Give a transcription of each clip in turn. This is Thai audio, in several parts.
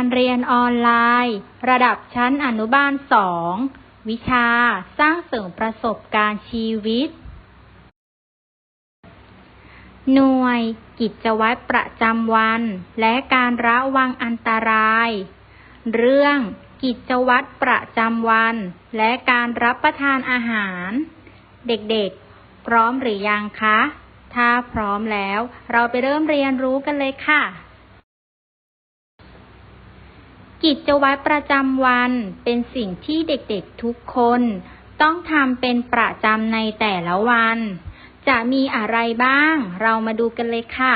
การเรียนออนไลน์ ระดับชั้นอนุบาลสองวิชาสร้างเสริมประสบการณ์ชีวิต หน่วย กิจวัตรประจำวัน และการระวังอันตราย เรื่อง กิจวัตรประจำวัน และการรับประทานอาหาร เด็กๆ พร้อมหรือยังคะ ถ้าพร้อมแล้ว เราไปเริ่มเรียนรู้กันเลยค่ะ กิจวัตรประจำวันเป็นสิ่งที่เด็กๆทุกคน ต้องทำเป็นประจำในแต่ละวัน จะมีอะไรบ้าง เรามาดูกันเลยค่ะ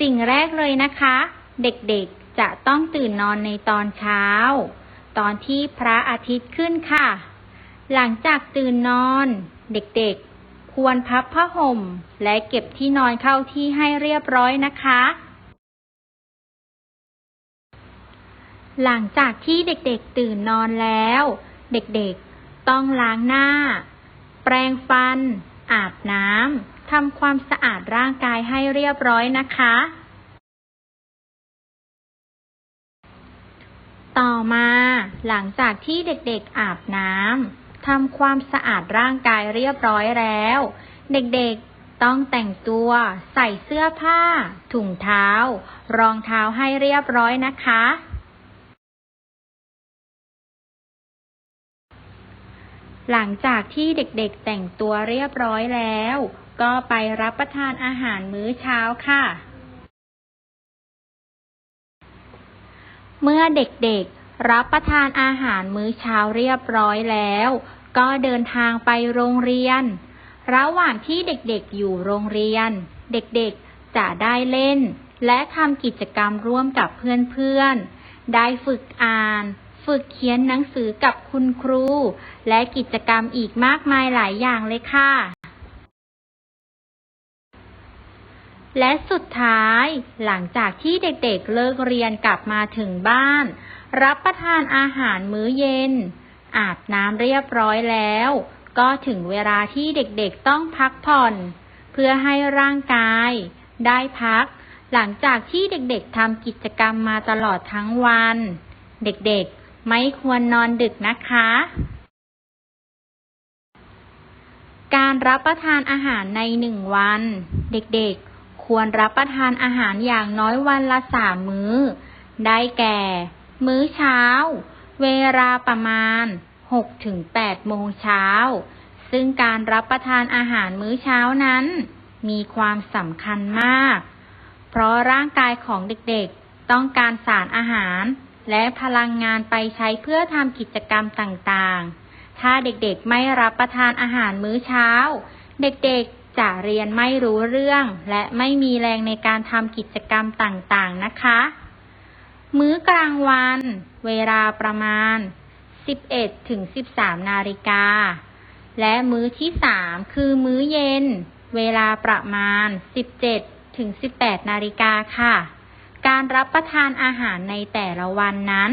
สิ่งแรกเลยนะคะ เด็กๆจะต้องตื่นนอนในตอนเช้า ตอนที่พระอาทิตย์ขึ้นค่ะ หลังจากตื่นนอน เด็กๆ ควรพับผ้าห่ม และเก็บที่นอนเข้าที่ให้เรียบร้อยนะคะ หลังจากที่เด็กๆตื่นนอนแล้ว เด็กๆต้องล้างหน้า แปรงฟัน อาบน้ำทำความสะอาดร่างกายให้เรียบร้อยนะคะ ต่อมาหลังจากที่เด็กๆอาบน้ำทำความสะอาดร่างกายเรียบร้อยแล้ว เด็กๆต้องแต่งตัวใส่เสื้อผ้า ถุงเท้า รองเท้าให้เรียบร้อยนะคะ หลังจากที่เด็กๆแต่งตัวเรียบร้อยแล้ว ก็ไปรับประทานอาหารมื้อเช้าค่ะ เมื่อเด็กๆรับประทานอาหารมื้อเช้าเรียบร้อยแล้ว ก็เดินทางไปโรงเรียน ระหว่างที่เด็กๆอยู่โรงเรียน เด็กๆจะได้เล่น และทำกิจกรรมร่วมกับเพื่อนๆ ได้ฝึกอ่าน ฝึกเขียนหนังสือกับคุณครู และกิจกรรมอีกมากมายหลายอย่างเลยค่ะ และสุดท้ายหลังจากที่เด็กๆเลิกเรียนกลับมาถึงบ้าน รับประทานอาหารมื้อเย็น อาบน้ำเรียบร้อยแล้ว ก็ถึงเวลาที่เด็กๆต้องพักผ่อน เพื่อให้ร่างกาย ได้พัก หลังจากที่เด็กๆทำกิจกรรมมาตลอดทั้งวัน เด็กๆ ไม่ควรนอนดึกนะคะ การรับประทานอาหารในหนึ่งวัน เด็กๆ ควรรับประทานอาหารอย่างน้อยวันละสามมื้อ ได้แก่ มื้อเช้า เวลาประมาณ 6-8 โมงเช้า ซึ่งการรับประทานอาหารมื้อเช้านั้น มีความสำคัญมาก เพราะร่างกายของเด็กๆ ต้องการสารอาหาร และพลังงานไปใช้เพื่อทำกิจกรรมต่างๆ ถ้าเด็กๆไม่รับประทานอาหารมื้อเช้า เด็กๆจะเรียนไม่รู้เรื่อง และไม่มีแรงในการทำกิจกรรมต่างๆ นะคะ มื้อกลางวัน เวลาประมาณ 11ถึง13 นาฬิกา และมื้อที่ 3 คือมื้อเย็น เวลาประมาณ 17ถึง18 นาฬิกาค่ะ การรับประทานอาหารในแต่ละวันนั้น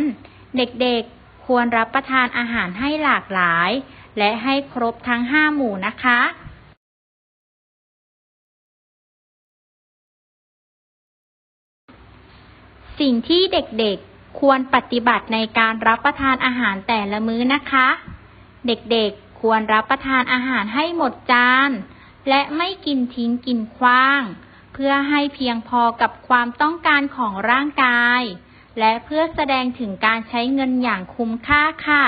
เด็กๆควรรับประทานอาหารให้หลากหลาย และให้ครบทั้ง5หมู่นะคะสิ่งที่เด็กๆ ควรปฏิบัติในการรับประทานอาหารแต่ละมื้อนะคะ เด็กๆ ควรรับประทานอาหารให้หมดจาน และไม่กินทิ้งกินขว้าง เพื่อให้เพียงพอกับความต้องการของร่างกาย และเพื่อแสดงถึงการใช้เงินอย่างคุ้มค่าค่ะ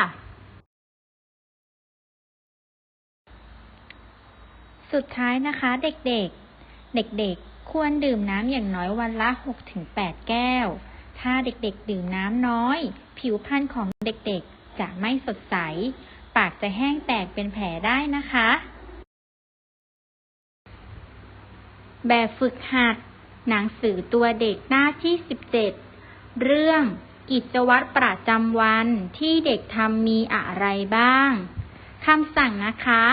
สุดท้ายนะคะเด็กๆ เด็กๆ ควรดื่มน้ำอย่างน้อยวันละ 6-8 แก้ว ถ้าเด็กๆ ดื่มน้ำน้อย ผิวพรรณของเด็กๆ จะไม่สดใส ปากจะแห้งแตกเป็นแผลได้นะคะ แบบฝึกหัด หนังสือตัวเด็กหน้าที่ 17 เรื่องกิจวัตรประจำวันที่เด็กทำมีอะไรบ้าง คำสั่งนะคะ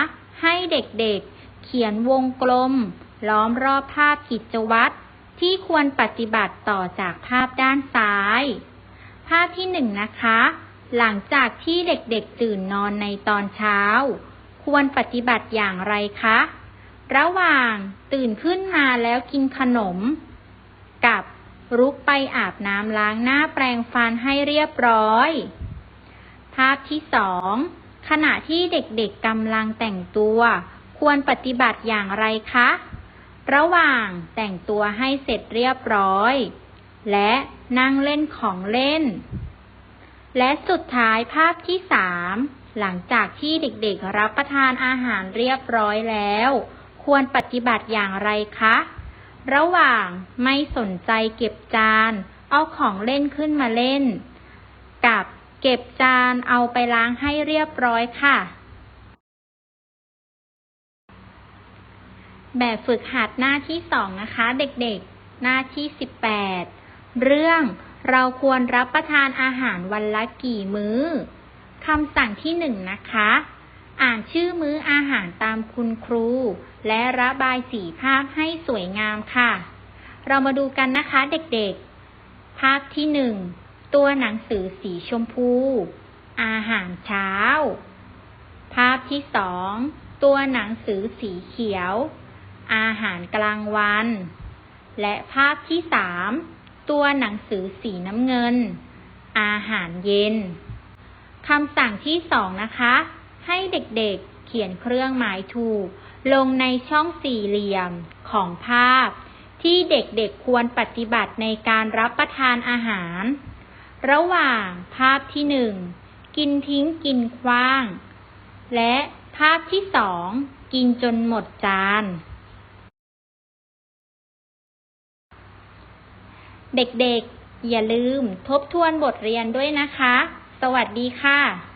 ให้เด็กๆ เขียนวงกลม ล้อมรอบภาพกิจวัตรที่ควรปฏิบัติต่อจากภาพด้านซ้าย ภาพที่หนึ่งนะคะ หลังจากที่เด็กๆตื่นนอนในตอนเช้า ควรปฏิบัติอย่างไรคะ ระหว่างตื่นขึ้นมาแล้วกินขนม กับรุกไปอาบน้ำล้างหน้าแปรงฟันให้เรียบร้อย ภาพที่สองขณะที่เด็กๆกำลังแต่งตัว ควรปฏิบัติอย่างไรคะ ระหว่างแต่งตัวให้เสร็จเรียบร้อย และนั่งเล่นของเล่น และสุดท้ายภาพที่สามหลังจากที่เด็กๆรับประทานอาหารเรียบร้อยแล้ว ควรปฏิบัติอย่างไรคะ ระหว่างไม่สนใจเก็บจาน เอาของเล่นขึ้นมาเล่น กับเก็บจานเอาไปล้างให้เรียบร้อยค่ะ แบบฝึกหัดหน้าที่สองนะคะ เด็กๆ หน้าที่สิบแปดเรื่องเราควรรับประทานอาหารวันละกี่มื้อคำสั่งที่หนึ่งนะคะ อ่านชื่อมื้ออาหารตามคุณครู และระบายสีภาพให้สวยงามค่ะ เรามาดูกันนะคะเด็กๆ ภาพที่หนึ่งตัวหนังสือสีชมพู อาหารเช้า ภาพที่สองตัวหนังสือสีเขียว อาหารกลางวัน และภาพที่สามตัวหนังสือสีน้ำเงิน อาหารเย็นคำสั่งที่สองนะคะ ให้เด็กๆเขียนเครื่องหมายถูก ลงในช่องสี่เหลี่ยมของภาพ ที่เด็กๆควรปฏิบัติในการรับประทานอาหาร ระหว่างภาพที่หนึ่งกินทิ้งกินคว้าง และภาพที่สองกินจนหมดจาน เด็กๆ อย่าลืมทบทวนบทเรียนด้วยนะคะ สวัสดีค่ะ